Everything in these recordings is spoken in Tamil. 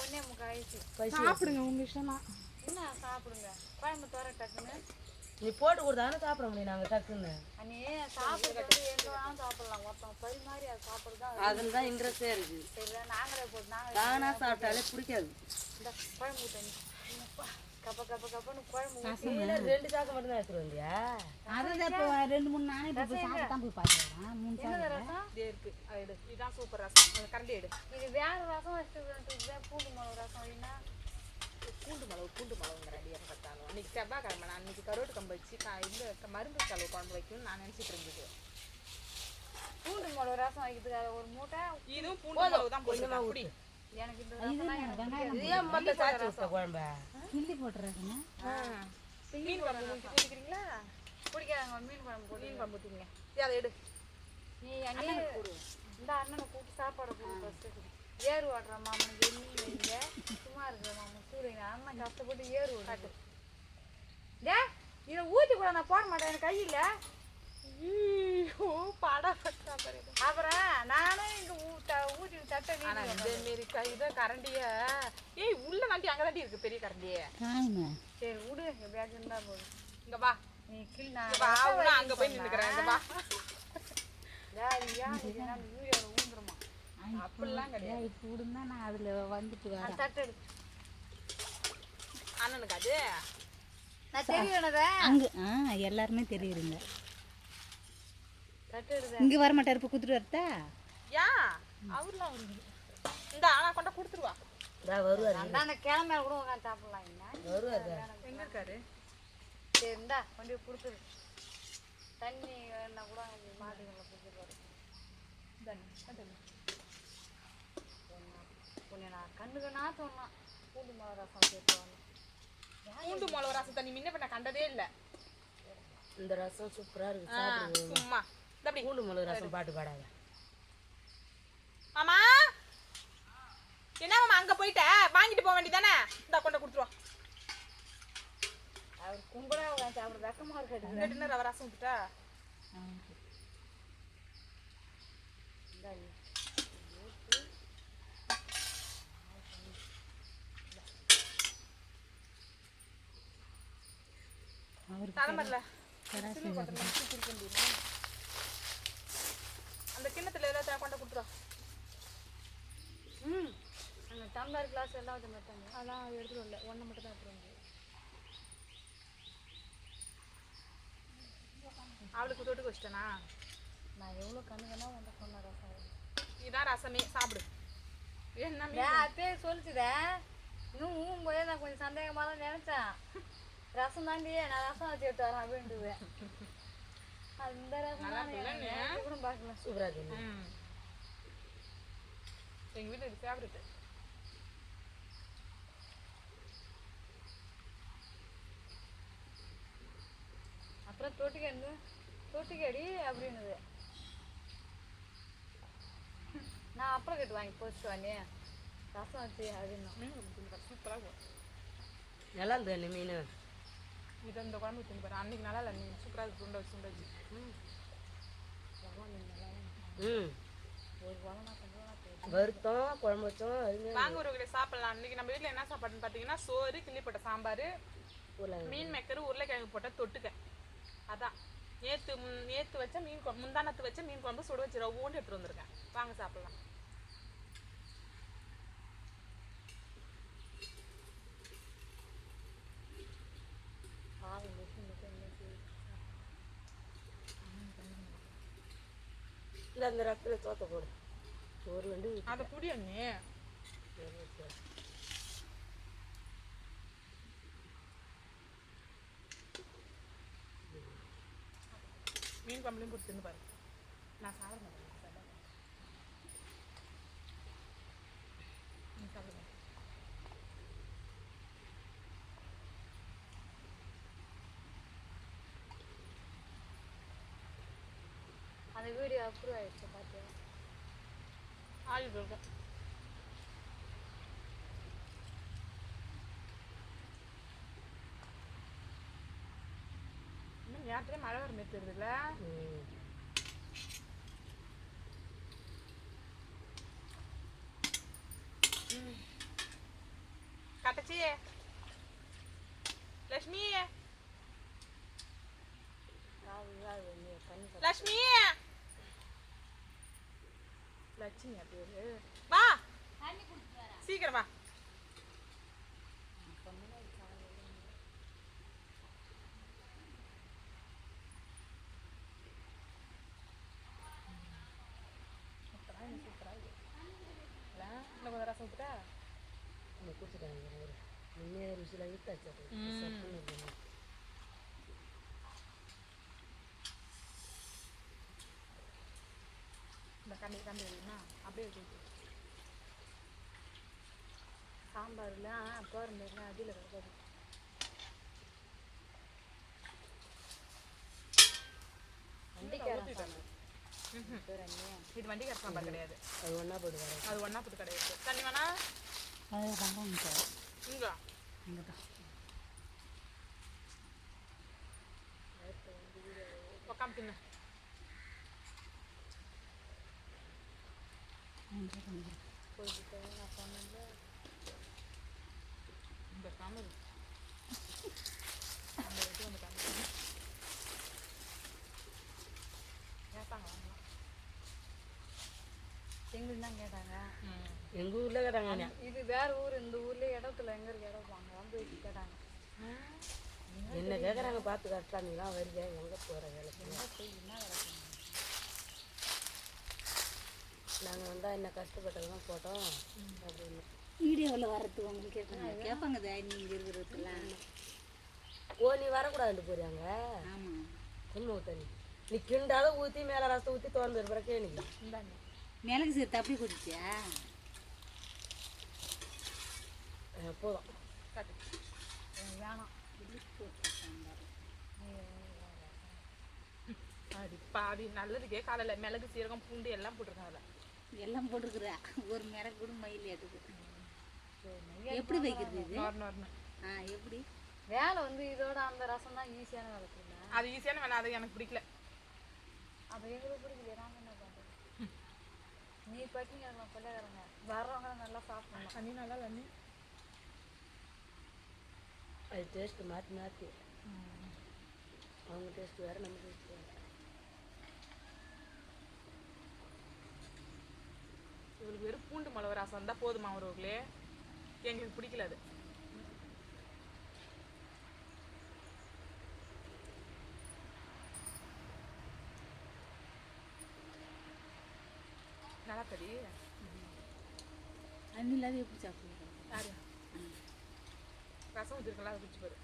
ஒன்னே முக்கால் ஆயிடுச்சு சாப்பிடுங்க உங்க இஷ்டம் தான் என்ன சாப்பிடுங்க. குழம்பு தோற டக்குன்னு. நீ போட்டு கொடுத்தாலும் சாப்பிட முடியும் நாங்கள் டக்குன்னு. அண்ணே சாப்பிடுறது எங்க வேணாலும் சாப்பிடலாம். மொத்தம் பரிமாறி அது சாப்பிடுறது அதில் தான் இன்ட்ரெஸ்டே இருக்குது சரி நாங்களே போட்டு நாங்களே தானாக சாப்பிட்டாலே பிடிக்காது. இந்த குழம்பு தண்ணி கப்ப கப்ப கப்பன்னு குழம்பு ரெண்டு சாக்கு மட்டும் தான் எடுத்துட்டு வந்தியா? அதான் இப்போ ரெண்டு மூணு நானே இப்போ போய் சாப்பிட்டு தான் போய் பார்க்குறேன் மூணு என்னது ரசம்? இதே இருக்கு. அது எடு. இதுதான் சூப்பர் ரசம். அந்த கரண்டி எடு. இது வேற ரசம் வச்சுட்டு பூண்டு மிளகு ரசம் வைனா பூண்டு மிளகு பூண்டு மிளகுங்கிற அடியாக பார்த்தாலும். அன்னைக்கு செவ்வாய்க்கிழமை நான் அன்னைக்கு கருவாட்டு கம்பு வச்சு இந்த மருந்து செலவு குழம்பு வைக்கணும்னு நான் நினச்சிட்டு இருந்தது. பூண்டு மிளகு ரசம் வைக்கிறதுக்காக ஒரு மூட்டை இதுவும் பூண்டு மிளகு தான் எனக்கு இந்த ரசம் குழம்ப? கிள்ளி போட்டுறதுங்க மீன் குழம்பு ஊற்றி குடிக்கிறீங்களா பிடிக்காதவங்க மீன் குழம்பு போட்டு மீன் குழம்பு ஊற்றிங்க சரி அதை எடு. நீ அண்ணே இந்த அண்ணனை கூப்பிட்டு சாப்பாடு கொடு ஃபஸ்ட்டு ஏறு ஓட்டுற மாமனுக்கு எண்ணி வைங்க. சும்மா இருக்கிற மாமன் சூரியன் அண்ணன் கஷ்டப்பட்டு ஏறு ஓட்டு டே இதை ஊற்றி கூட நான் போட மாட்டேன். எனக்கு கையில் அப்புறம் நானும் இங்கே ஊட்ட தட்டை ஆனா இந்த மாரி இதை கரண்டிய ஏய் உள்ள தாண்டி அங்கே தாண்டி இருக்கு பெரிய கரண்டியே. சரி விடு இருந்தால் போதும். இங்க வா. நீ நான் அங்க போய் நின்னுக்கிறேன். இங்க வா. ஜாலியா ஊந்துருமா? அப்படிலாம் கிடையாது. இப்போ விடுந்தா நான் அதில் வந்துட்டு வரேன். தட்டு அண்ணனுக்கு அது? நான் அங்கே ஆ எல்லாருமே தெரியுதுங்க. இங்கே வர மாட்டார் இப்போ குத்துட்டு வரட்டா? யா அவர்லாம் வருது இந்த ஆனா கொண்ட கொடுத்துருவா. இதா வருவார் அதான் அந்த கிழமையில கூட உட்காந்து சாப்பிடலாம் என்ன வருவார். எங்க இருக்காரு? சரி இந்தா கொண்டு கொடுத்துரு. தண்ணி வேணா கூட மாட்டுகளை கொடுத்துருவாரு உன்னை நான் கண்ணுக்கு நான் சொன்னான் பூண்டு மிளகா ரசம் சேர்த்துவாங்க பூண்டு மிளகு ரசம் தண்ணி முன்ன பண்ண கண்டதே இல்ல. இந்த ரசம் சூப்பரா இருக்கு. சும்மா. அப்படி பூண்டு மிளகு ரசம் பாட்டு பாடாத. மாமா? என்ன மாமா அங்க போயிட்ட? வாங்கிட்டு போக வேண்டியதானே இந்த கொண்ட கொடுத்துருவா அவர் கும்பலா உட்காந்து சாப்பிட வெக்கமா இருக்காது இந்த டின்னர் அவ ரசம். அவருக்கு தலைமரில் அந்த கிண்ணத்துல எல்லாம் கொண்ட கொடுத்துருவா ம். அந்த டம்ளர் கிளாஸ் எல்லாம் வச்சு மாட்டாங்க அதெல்லாம் எடுத்துட்டு வரல. ஒன்று மட்டும் தான் எடுத்துட்டு வந்து அவளுக்கு தொட்டுக்கு வச்சிட்டேனா? நான் எவ்வளோ கண்ணுக்குன்னா உன்ட்ட சொன்ன ரசம் இதான் ரசமே. சாப்பிடு. என்ன அப்பயே சொல்லிச்சுதே. இன்னும் ஊம் போதே நான் கொஞ்சம் சந்தேகமாக தான் நினச்சேன். ரசம் தாண்டி நான் ரசம் வச்சு எடுத்து வரேன் அப்படின்ட்டுது அந்த கூட பார்க்கல சூப்பரா இருக்கு. எங்கள் வீட்டில் இது ஃபேவரெட்டு அப்புறம் தொட்டிக்கு இருந்து தொட்டிக்கடி அப்படின்னுது. நான் அப்புறம் கட்டு வாங்கி போச்சுட்டு வந்தேன் ரசம் வச்சு அப்படின்னு. சூப்பராக நல்லா இருந்தது மீன். இது இந்த குழம்பு தின்னு பாரு. அன்னைக்கு நல்லா இல்லை மீன் சூப்பராக சுண்டை சுண்டை வச்சு ம். வருத்தம் குழம்பு வச்சோம் வாங்க ஒரு சாப்பிடலாம். அன்னைக்கு நம்ம வீட்டில் என்ன சாப்பாடுன்னு பார்த்தீங்கன்னா சோறு கிள்ளி போட்ட சாம்பார். மீன் மேக்கர் உருளைக்கிழங்கு போட்ட தொட்டுக்க. அதான். நேற்று நேற்று வச்ச மீன் குழம்பு முந்தானத்து வச்ச மீன் குழம்பு சுட வச்சு ரவ்வோண்டு எடுத்துட்டு வந்திருக்கேன். வாங்க சாப்பிடலாம் பாவம் மிஷின் மட்டும் இன்னைக்கு இல்ல அந்த ரசத்துல தோத்த போடு. ஒரு ரெண்டு அதை புடி அண்ணே. மீன் குழம்புலையும் போட்டு தின்னு பாரு. நான் சாப்பிட மாட்டேன். நீ சாப்பிடு. நீ சாப்பிடுங்க அந்த வீடியோ அப்ரூவ் ஆயிடுச்சு பார்த்தியா ஆயில் இருக்கும் இன்னும் நேரத்துல மழை வர மாதிரி தெரியுதுல்ல ம். கட்டச்சி லட்சுமி லட்சுமி லட்சுமி பேரு வா சீக்கிரம் வா இன்னும் கொஞ்சம் ரசம் ஊத்துட்டா குடிச்சிட்டாங்க ஒரு முன்னே ருசியில் விட்டாச்சு அது ம். சப்புன்னு இருக்கணும். இந்த கண்டி கண்டி அப்படியே வச்சு சாம்பார்லாம் போகிறதுலாம் அடியில் கிடக்காது இது வண்டிக்கார சாம்பார் கிடையாது. அது ஒன்றா போட்டு வர. அது ஒன்றா போட்டு கிடையாது. தண்ணி வேணா? அது வெங்காயம் சார் இங்க? இங்கே தான் உக்காம தின்னு இங்கே கொஞ்சம் போயிட்டு நான் சொன்னேன்ல இந்த சாமி அந்த இது வந்து காமி கேட்பாங்க வாங்கலாம் எங்களுக்கு தான் கேட்டாங்க. எங்கள் ஊரில் கேட்டாங்க. இது வேற ஊர் இந்த ஊர்லயே இடத்துல எங்க இருக்கு இடம் வாங்க வந்து கேட்டாங்க. என்ன கேட்குறாங்க பார்த்து கரெக்டாக வருங்க எங்கே போகிற வேலைக்கு நாங்கள் வந்தால் என்ன கஷ்டப்பட்டதெல்லாம் போட்டோம் அப்படின்னு. வீடியோவில் வர்றதுக்கு உங்களுக்கு கேட்பாங்க. கேட்பாங்க தே நீங்கள் இருக்கிறதுலாம் ஓ நீ வரக்கூடாதுன்னு போறியாங்க? ஆமாம் சும்மா ஊத்தண்ணி நீ. கிண்டாத ஊற்றி மேலே ரசத்தை ஊற்றி திறந்து கேணி இந்தாங்க. மிளகு சேர்த்து அப்படி குடிச்சியா போதும். எனக்கு வேணாம். அடி பாவி நல்லதுக்கே காலையில் மிளகு சீரகம் பூண்டு எல்லாம் போட்டிருக்காங்க. எல்லாம் போட்டுருக்குறா. ஒரு மிளகு கூட மயில் எடுக்கு எப்படி வைக்கிறது இது? ஆ எப்படி? வேலை வந்து இதோட அந்த ரசம் தான் ஈஸியான வேலை அது ஈஸியான வேணாம் அது எனக்கு பிடிக்கல. அது எங்களுக்கு பிடிக்கல நான் என்ன பண்ணுறது நீ பட்டினி கிடக்கலாம் கொள்ளைக்காரங்க வர்றவங்க நல்லா சாப்பிடணும். தண்ணி நல்லா தண்ணி அது டேஸ்ட்டு மாற்றி மாற்றி அவங்க டேஸ்ட் வேறு நம்ம டேஸ்ட் வேறு. இவளுக்கு வெறும் பூண்டு மிளகு ரசம் இருந்தால் போதுமா அவர்களே எங்களுக்கு பிடிக்கல அது. நல்லா தடி தண்ணி இல்லாத எப்படி சாப்பிடுவோம் யாரு? ரசம் வச்சிருக்கலாம் அதை குடிச்சு பாரு.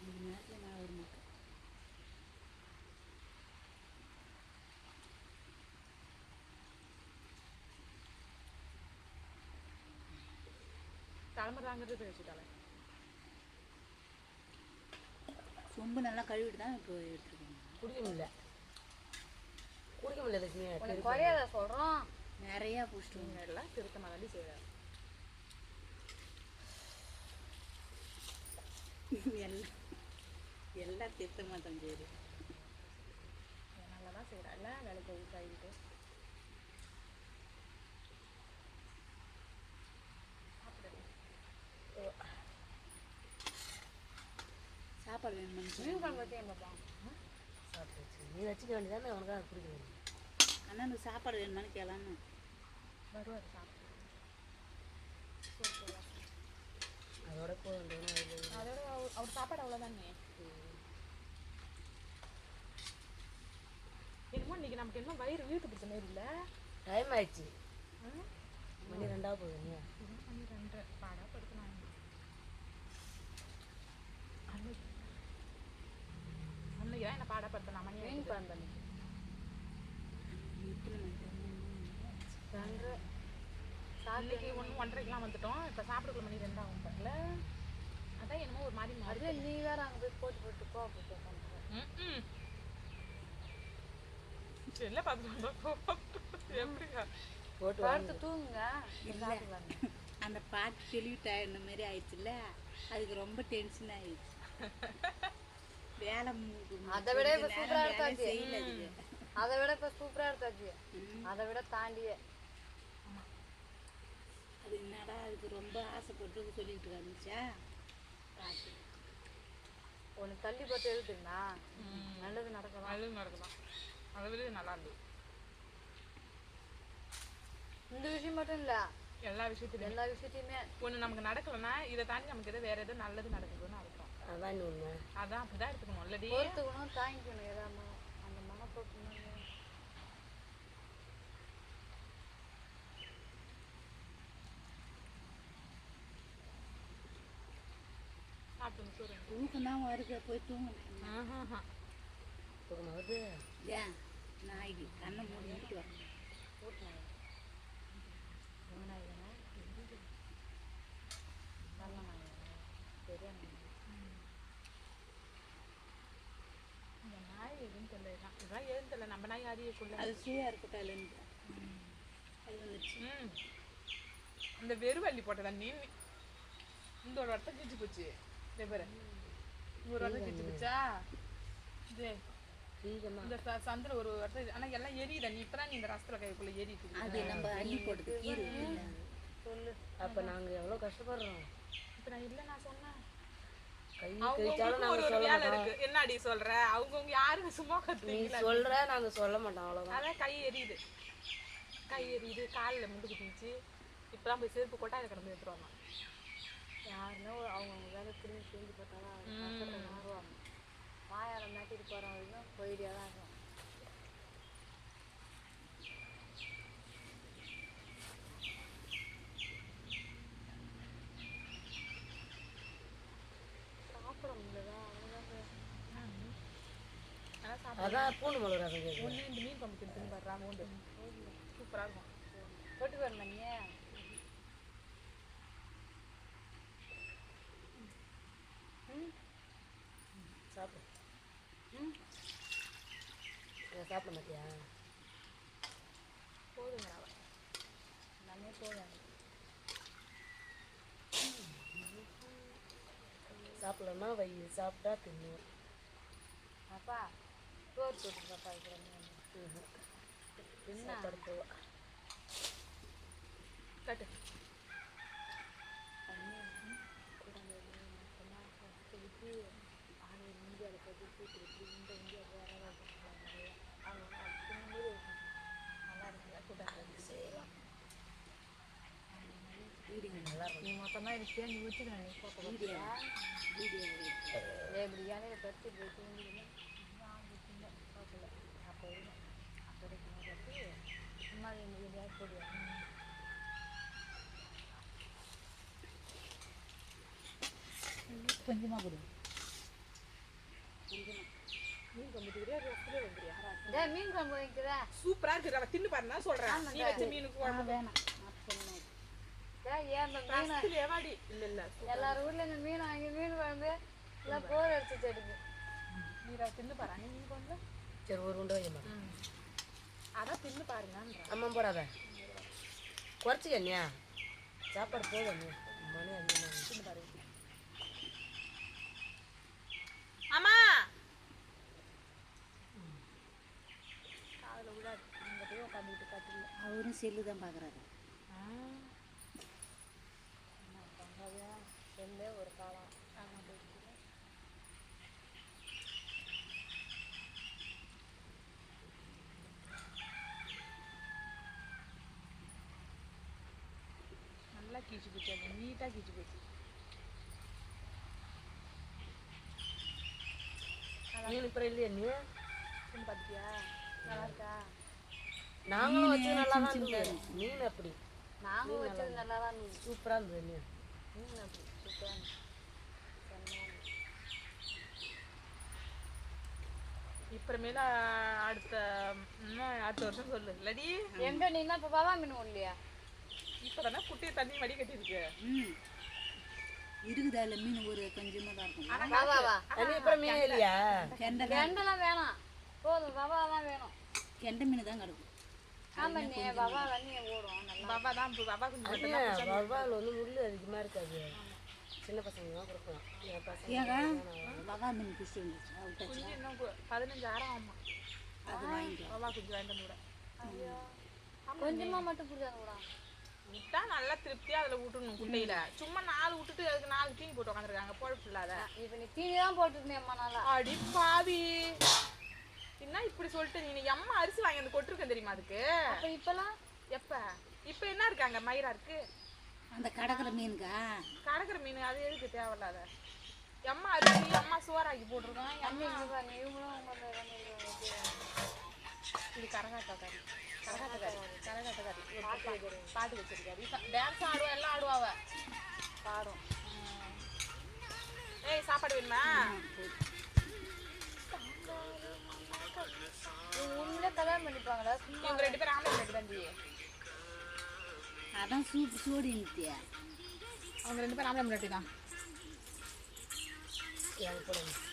இந்த நேரத்தில் நான் ஒரு போய் வச்சுட்டாலே. சொம்பு நல்லா கழுவிட்டு தான் இப்போ எடுத்துருக்கோம் குடிக்க முடியல. குடிக்க முடியல லட்சுமி குறையாத சொல்கிறோம் நிறையா இவங்க எல்லாம் திருத்தமாக தாண்டி செய்கிறாரு எல்லாம் எல்லாம் திருத்த மாட்டோம் சரி நல்லா தான் செய்கிறா இல்லை வேலைக்கு போய் ஆகிட்டு சாப்பாடு வேணுமான்னு சொல்லு. மீன் குழம்பு வச்சே பார்ப்போம் சாப்பிட்டு நீ வச்சுக்க வேண்டியதானே உனக்கு அது பிடிக்கல அண்ணனுக்கு சாப்பாடு வேணுமான்னு கேளான்னு வருவார் சாப்பிட்டு அதோட போக வேண்டியதும் அதோட அவர் அவர் சாப்பாடு அவ்வளோதானே என்னமோ இன்னைக்கு நமக்கு என்ன வயிறு வீட்டு பிடிச்ச மாதிரி இல்லை டைம் ஆயிடுச்சு மணி ரெண்டாவது போகுது நீ ரெண்டு பாடா படுத்தினாங்க அன்னைக்கு தான் என்ன பாடப்படுத்தினா மணி மீன் குழம்பு அன்னைக்கு. ரெண்டு அன்னைக்கு ஒன்று ஒன்றரைக்கெலாம் வந்துட்டோம். இப்போ சாப்பிடக்குள்ள மணி ரெண்டாகும் பாருல அதான் என்னமோ ஒரு மாதிரி மாறி அதுவே நீ வேற அங்கே போய் போட்டு போட்டு உட்காந்துருக்க. ம்ம். செல்ல பார்த்துட்டு எப்படிங்க போட்டு படுத்து தூங்குங்க. அந்த பாட்டு தெளிவிட்டா இந்த மாதிரி ஆயிடுச்சுல்ல? அதுக்கு ரொம்ப டென்ஷன் ஆயிடுச்சு. வேலை அதை விட இப்ப சூப்பரா அதுக்கு அதை விட இப்போ சூப்பராக எடுத்தாச்சு. அதை விட தாண்டியே. அது என்னடா அதுக்கு ரொம்ப ஆசைப்பட்டு சொல்லிட்டு இருந்துச்சா? தள்ளி பார்த்து எழுதுனா நல்லது நடக்கலாம் நல்லது நடக்கலாம் அதை விட நல்லா இருந்தது. இந்த விஷயம் மட்டும் இல்ல. எல்லா விஷயத்துலையும். எல்லா விஷயத்தையுமே. ஒன்று நமக்கு நடக்கலைன்னா இதை தாண்டி நமக்கு எதோ வேற எதுவும் நல்லது நடக்குதுன்னு அதான் உண்மை அதான் அப்படிதான் எடுத்துக்கணும் இல்லடி. பொறுத்துக்கணும் தாங்கிக்கணும் ஏதாவது அந்த மனப்போக்கு சாப்பிட்டு சோறு தூக்கம் தான் வருது போய் தூங்கணும். ஆஹா போகும்போது ஏன்? நாய்க்கு கண்ணை மூடி மூடிட்டு வரணும் இந்த நாய் ஆடியக்குள்ள அது சூயா இருக்கட்டும் இல்லைன்னு அது வந்துச்சு. அந்த வெறுவள்ளி போட்டதா? நீ இந்த ஒரு வருஷம் கிச்சு போச்சு. பாரு. ஒரு வருஷம் கிச்சு போச்சா? இது. இந்த ஒரு வருஷம். ஆனா எல்லாம் எரியுதா? நீ இப்பதான் நீ இந்த ரசத்துல கைக்குள்ள. அது நம்ம அள்ளி இருக்குல்ல சொல்லு. அப்ப நாங்க எவ்வளவு கஷ்டப்படுறோம்? இப்ப நான் இல்ல நான் சொன்னேன். என்னடி சொல்ற? அவங்கவுங்க யாருக்கு சும்மா நீ கத்துறீங்களா சொல்ற நாங்க சொல்ல மாட்டோம் அவ்வளவுதான். அதான் கை எரியுது. கை எரியுது காலில் முண்டு குத்திச்சு இப்பதான் போய் செருப்பு கொட்டா கிளம்பி எடுத்துட்டு வரலாம் யாருன்னா அவங்கவுங்க வேலை திரும்பி செஞ்சு போட்டாலும் அது வாயால மாட்டிட்டு போகிறவங்களும் போயிட்டே தான் இருக்கும் சாப்பிட முடியலதா அவ்வளோதான் ஆனா சாப்பிட அதான் பூண்டு மிளகு ரசம் ஒண்ணு இந்த மீன் குழம்பு தின்னு பாடுறா மூண்டு சூப்பரா இருக்கும். போட்டு வரணும் நீ சாப்பிடு. இதை சாப்பிட மாட்டியா? போதுங்க எல்லாமே போதும். சாப்பிடலன்னா வை சாப்பிட்டா தின்னு. அப்பா சோறு போட்டு பாப்பா இருக்கிற என்ன சாப்பாடு கட்டு. நீ மொத்தமாக எனக்கு தேங்கி ஊற்றிக்கணும் நீ போட்டு வீடியோ வீடியோ எப்படி இலையில போய் தூங்கிடுவேன் பார்க்கல அப்போ இருக்கும் அப்போ இருக்கும் பற்றி சும்மா எங்கள் வீடியோ போடுவேன் கொஞ்சமாக கொடு மீன் குழம்பு டேய் மீன் குழம்பு வைக்கிறா. சூப்பரா இருக்கு அவ தின்னு பாருன்னா சொல்றேன். நீ வச்ச மீனுக்கு குழம்பு. வேணாம். மீன் எல்லாரும் வீட்ல இந்த மீன் வாங்கி மீன் குழம்பு எல்லாம் போர் அடிச்சு எடுக்கு நீ தின்னு பாரு. நீ மீன் குழம்பு? சரி ஒரு உண்டை அதான் தின்னு பாருங்கன்ற அம்மா போடாத. குறைச்சிக்க அண்ணியா சாப்பாடு போதும் அண்ணி மணி அஞ்சு மணி. தின்னு பாரு. அம்மா! காதுல விழாது. அங்க போய் உட்காந்துக்கிட்டு கட்டில அவரும் செல்லு தான் பார்க்குறாரு செல்லே ஒரு காலம் நல்லா கீச்சு போச்சு அது நீட்டா கீச்சு போச்சு இப்போ இல்லையா நீ? பார்த்தியா நல்லா இருக்கா? நாங்களும் வச்சு நல்லா தான் இருந்தது. மீன் அப்படி. நாங்களும் வச்சது நல்லா தான் இருந்துச்சு சூப்பராக இருந்தது மீன் மீன் அப்படி. சூப்பராக. இப்புறமேல அடுத்த அடுத்த வருஷம் சொல்லு. இல்லடி எங்க நீ என்ன இப்போ பாபா மீன் ஒன்லையா இப்பதானே குட்டி தண்ணி வடி கட்டி இருக்கு ம். இருக்குதா இல்லை? மீன் ஒரு கொஞ்சமாக தான் இருக்கும். ஆனா பாபாவா அண்ணி அப்புறம் மீன் இல்லையா? கெண்டை கெண்டெல்லாம் வேணாம். போதும் பாபா தான் வேணும். கெண்டை மீன் தான் கிடக்கும். ஆமா நீ தண்ணி ஓடும். நல்லா தான் பாபா கொஞ்சம் வவ்வால் வந்து முள் அதிகமாக இருக்காது. சின்ன பசங்க கொடுக்கலாம் ஏங்க? மீன் வந்துச்சு இன்னும் பதினஞ்சாயிரம் ஆகுமா அது வாங்கிக்கலாம். குஞ்சு வாங்கிட்டு விட. கொஞ்சமா மட்டும் புரிஞ்சாங்க கூட விட்டா நல்லா திருப்தியா அதுல விட்டுணும் குட்டையில. சும்மா நாலு விட்டுட்டு அதுக்கு நாலு தீனி போட்டு உட்காந்துருக்காங்க பொழப்பு இல்லாத இப்ப நீ தீனி தான் போட்டுருந்தேன் அம்மா நாளா. அடி பாவி. என்ன இப்படி சொல்லிட்டு நீ அம்மா அரிசி வாங்கி வந்து கொட்டிருக்கேன் தெரியுமா அதுக்கு? அப்ப இப்பெல்லாம்? எப்ப? இப்ப என்ன இருக்காங்க? மயிரா இருக்கு? அந்த கடற்கரை மீனுக்கா? கடற்கரை மீன் அது எதுக்கு தேவையில்லாத? அம்மா அரிசி அம்மா சோறாக்கி போட்டிருக்கோம் அம்மி இங்க பாருங்க இவங்களும் இது. கரகாட்டக்காரி கரகாட்டக்காரி கரகாட்டக்காரி ஒரு பாட்டு பாட்டு வச்சிருக்காரு டான்ஸ் ஆடுவா எல்லாம் ஆடுவாவ பாடும் ஏய் சாப்பாடு வேணுமா இவங்க உண்மையிலே கல்யாணம் பண்ணிப்பாங்களா சும்மா இவங்க ரெண்டு பேரும் ஆம்பளை ரெண்டு தம்பி அதான் சூப்பு சோடின்ட்டியா அவங்க ரெண்டு பேரும் ஆம்பளை முன்னாடி தான் எனக்கு போடுங்க